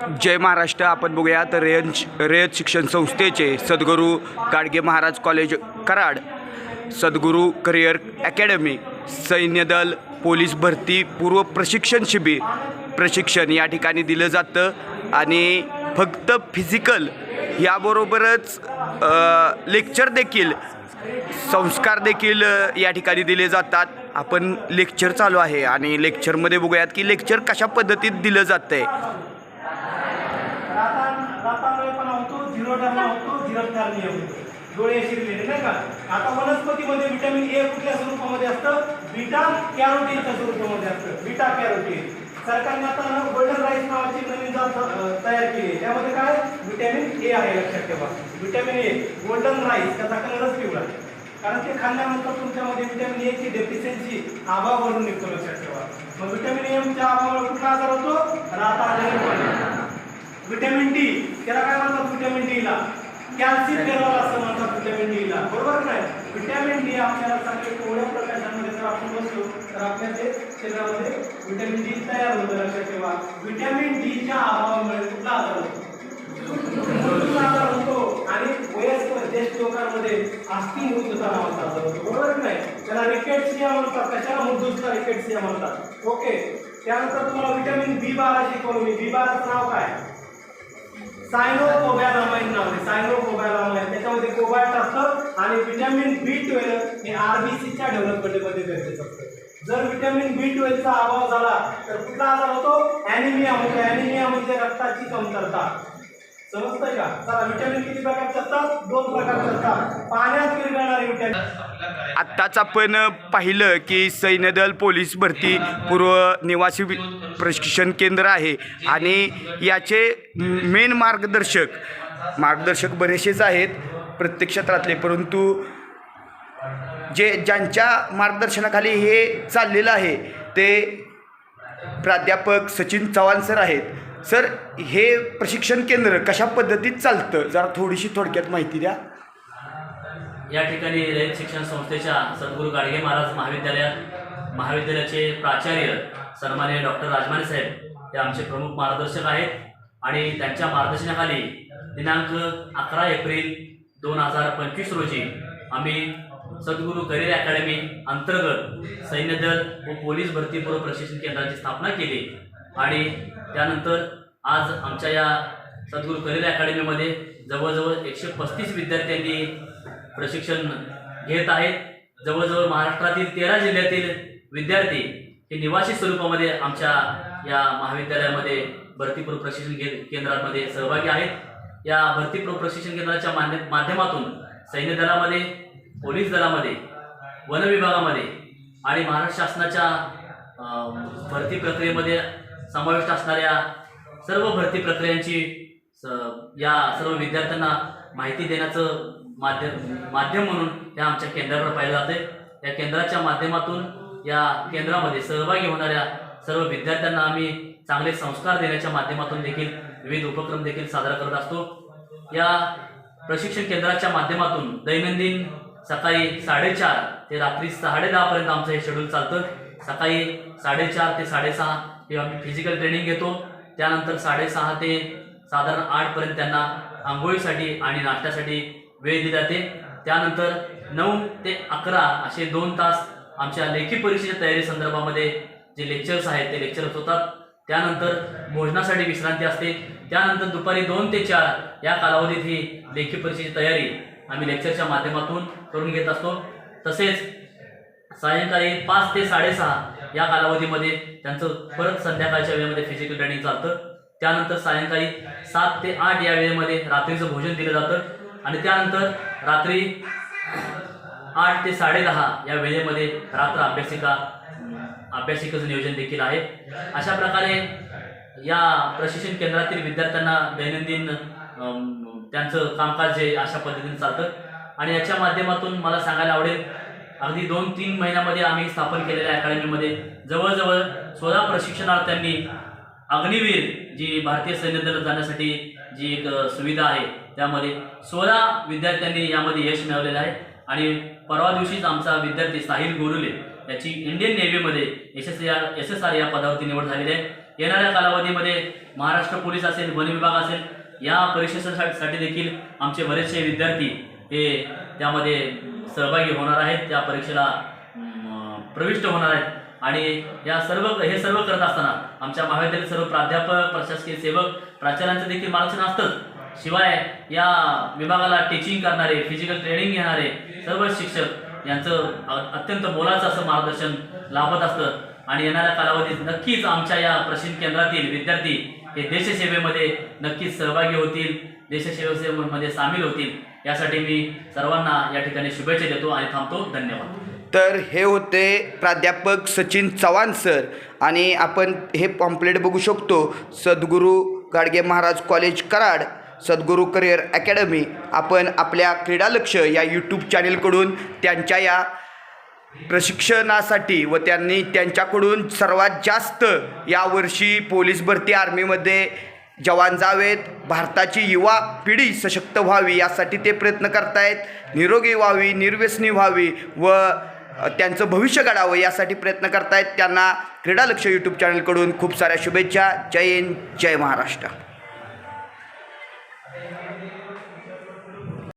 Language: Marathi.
जय महाराष्ट्र. आपण बघूया तर रेयत शिक्षण संस्थेचे सद्गुरू गाडगे महाराज कॉलेज कराड सद्गुरू करिअर अकॅडमी सैन्यदल पोलीस भरती पूर्व प्रशिक्षण शिबिर प्रशिक्षण या ठिकाणी दिलं जातं. आणि फक्त फिजिकल याबरोबरच लेक्चर देखील संस्कार देखील या ठिकाणी दिले जातात. आपण लेक्चर चालू आहे आणि लेक्चरमध्ये बघूयात की लेक्चर कशा पद्धतीत दिलं जातं आहे होतो झिरो डोळे शिरलेले नाही का? आता वनस्पतीमध्ये व्हिटॅमिन ए कुठल्या स्वरूपामध्ये असतं? बीटा कॅरोटीनच्या स्वरूपामध्ये असतं. बीटा कॅरोटीन सरकारने आता गोल्डन राईस नावाची नवीन जात तयार केली त्यामध्ये काय? विटॅमिन ए आहे लक्षात ठेवा. विटॅमिन ए गोल्डन राईस त्याचा कलरच पिवळा कारण ते खाल्ल्यानंतर तुमच्यामध्ये विटॅमिन ए ची डेफिशियन्सी अभाव भरून निघतो लक्षात ठेवा. मग विटॅमिन ए च्या अभावावर कुठला आजार होतो? राहता आजार विटॅमिन डी त्याला काय म्हणतात विटॅमिन डी ला? कॅल्शियम फेरॉल असं म्हणतात व्हिटॅमिन डी ला. बरोबर काय नाही? डी आपल्याला चांगले कोवळ्या प्रकाशामध्ये जर आपण बसलो तर आपल्या ते शरीरामध्ये व्हिटॅमिन डी तयार होतं लक्षात ठेवा. व्हिटॅमिन डी च्या अभावामुळे कुठला आजार होतो? आजार होतो? आणि वयस्कर ज्येष्ठ लोकांमध्ये अस्थि मृत्यूचा नावाचा आजार होतो. बरोबर नाही? त्याला रिकेटसिया म्हणतात. कशाला मृत्यूचा रिकेटसिया म्हणतात? ओके त्यानंतर तुम्हाला व्हिटॅमिन बी बाराची शिकवलं बी बाराचं नाव काय? सायनोकोबॅलामाइन नाव आहे रामायण त्याच्यामध्ये कोबाल्ट असतं आणि व्हिटॅमिन बी ट्वेल्व हे आरबीसीच्या डेव्हलपमेंटमध्ये गरजेचं असतं जर व्हिटॅमिन बी ट्वेल्वचा अभाव झाला तर कुठला आजार होतो? ॲनिमिया होतो ॲनिमिया म्हणजे रक्ताची कमतरता. समजतंय का? चला विटॅमिन किती प्रकारचे असतात? दोन प्रकारचे असतात. पाण्यात विरघळणारे विटॅमिन आत्ताच आपण पाहिलं की सैन्यदल पोलीस भरती पूर्व निवासी वि- प्रशिक्षण केंद्र आहे. आणि याचे मेन मार्गदर्शक मार्गदर्शक बरेचसेच आहेत प्रत्येक क्षेत्रातले. परंतु जे ज्यांच्या मार्गदर्शनाखाली हे चाललेलं आहे ते प्राध्यापक सचिन चव्हाण सर आहेत. सर हे प्रशिक्षण केंद्र कशा पद्धतीत चालतं? जरा थोडीशी थोडक्यात माहिती द्या. या ठिकाणी रयत शिक्षण संस्थेच्या सद्गुरू गाडगे महाराज महाविद्यालयात महाविद्यालयाचे प्राचार्य सन्मान्य डॉक्टर राजमाने साहेब हे आमचे प्रमुख मार्गदर्शक आहेत. आणि त्यांच्या मार्गदर्शनाखाली दिनांक अकरा एप्रिल दोन हजार पंचवीस रोजी आम्ही सद्गुरू करिअर अकॅडमी अंतर्गत सैन्यदल व पोलीस भरतीपूर्व प्रशिक्षण केंद्राची स्थापना केली. आणि त्यानंतर आज आमच्या या सद्गुरू करिअर अकॅडमीमध्ये जवळजवळ एकशे पस्तीस विद्यार्थ्यांनी प्रशिक्षण घेत आहेत. जवळजवळ महाराष्ट्रातील तेरा जिल्ह्यातील विद्यार्थी हे निवासी स्वरूपामध्ये आमच्या या महाविद्यालयामध्ये भरतीपूर्व प्रशिक्षण घे केंद्रामध्ये सहभागी आहेत. या भरतीपूर्व प्रशिक्षण केंद्राच्या मान्य माध्यमातून सैन्य दलामध्ये पोलीस दलामध्ये वन विभागामध्ये आणि महाराष्ट्र शासनाच्या भरती प्रक्रियेमध्ये समाविष्ट असणाऱ्या सर्व भरती प्रक्रियांची स- या सर्व विद्यार्थ्यांना माहिती देण्याचं माध्यम माध्यम म्हणून या आमच्या केंद्रावर पाहिलं जाते या केंद्राच्या माध्यमातून या केंद्रामध्ये सहभागी होणाऱ्या सर्व विद्यार्थ्यांना आम्ही चांगले संस्कार देण्याच्या माध्यमातून देखील विविध उपक्रम देखील साजरा करत असतो. या प्रशिक्षण केंद्राच्या माध्यमातून दैनंदिन सकाळी साडेचार ते रात्री साडेदहापर्यंत आमचं हे शेड्यूल चालतं. सकाळी साडेचार ते साडेसहा हे आम्ही फिजिकल ट्रेनिंग घेतो. त्यानंतर साडेसहा ते साधारण आठपर्यंत त्यांना आंघोळीसाठी आणि नाश्त्यासाठी वेळ दिली जाते. त्यानंतर नऊ ते अकरा असे दोन तास आमच्या लेखी परीक्षेच्या तयारी संदर्भामध्ये जे लेक्चर्स आहेत ते लेक्चर्स होतात. त्यानंतर भोजनासाठी विश्रांती असते. त्यानंतर दुपारी दोन ते चार या कालावधीत ही लेखी परीक्षेची तयारी आम्ही लेक्चरच्या माध्यमातून करून घेत असतो. तसेच सायंकाळी पाच ते साडेसहा या कालावधीमध्ये त्यांचं परत संध्याकाळच्या वेळेमध्ये फिजिकल ट्रेनिंग चालतं. त्यानंतर सायंकाळी सात ते आठ या वेळेमध्ये रात्रीचं भोजन दिलं जातं. आणि त्यानंतर रात्री आठ ते साडेदहा या वेळेमध्ये रात्र अभ्यासिका अभ्यासिकेचं नियोजन देखील आहे. अशा प्रकारे या प्रशिक्षण केंद्रातील विद्यार्थ्यांना दैनंदिन त्यांचं कामकाज जे अशा पद्धतीने चालतं. आणि याच्या माध्यमातून मला सांगायला आवडेल अगदी दोन तीन महिन्यामध्ये आम्ही स्थापन केलेल्या अकॅडमीमध्ये जवळजवळ सोळा प्रशिक्षणार्थ्यांनी अग्निवीर जी भारतीय सैन्य दलात जाण्यासाठी जी एक सुविधा आहे त्यामध्ये सोळा विद्यार्थ्यांनी यामध्ये यश मिळवलेलं आहे. आणि परवा दिवशीच आमचा विद्यार्थी साहिल गोरुले याची Indian नेव्हीमध्ये S S R S S R या पदावरती निवड झालेली आहे. येणाऱ्या कालावधीमध्ये महाराष्ट्र पोलीस असेल वन विभाग असेल या परीक्षेसाठी देखील आमचे बरेचसे विद्यार्थी हे त्यामध्ये सहभागी होणार आहेत त्या परीक्षेला प्रविष्ट होणार आहेत. आणि या सर्व हे सर्व करत असताना आमच्या महाविद्यालयात सर्व प्राध्यापक प्रशासकीय सेवक प्राचार्यांचं देखील मार्गदर्शन असतंच. शिवाय या विभागाला टीचिंग करणारे फिजिकल ट्रेनिंग घेणारे सर्व शिक्षक यांचं अत्यंत मोलाचं असं मार्गदर्शन लाभत असतं. आणि येणाऱ्या कालावधीत नक्कीच आमच्या या प्रशिक्षण केंद्रातील विद्यार्थी हे देशसेवेमध्ये नक्कीच सहभागी होतील. देशसेवेमध्ये सामील होतील यासाठी मी सर्वांना या ठिकाणी शुभेच्छा देतो आणि थांबतो. धन्यवाद. तर हे होते प्राध्यापक सचिन चव्हाण सर आणि आपण हे पॉम्प्लेट बघू शकतो. सद्गुरू गाडगे महाराज कॉलेज कराड सद्गुरू करिअर अकॅडमी. आपण आपल्या क्रीडालक्ष या यूट्यूब चॅनेलकडून त्यांच्या या प्रशिक्षणासाठी व त्यांनी त्यांच्याकडून सर्वात जास्त यावर्षी पोलीस भरती आर्मीमध्ये जवान जावेत भारताची युवा पिढी सशक्त व्हावी यासाठी ते प्रयत्न करतायत. निरोगी व्हावी निर्व्यसनी व्हावी व त्यांचं भविष्य घडावं यासाठी प्रयत्न करतायत. त्यांना क्रीडा लक्ष यूट्यूब चॅनलकडून खूप साऱ्या शुभेच्छा. जय हिंद जय महाराष्ट्र.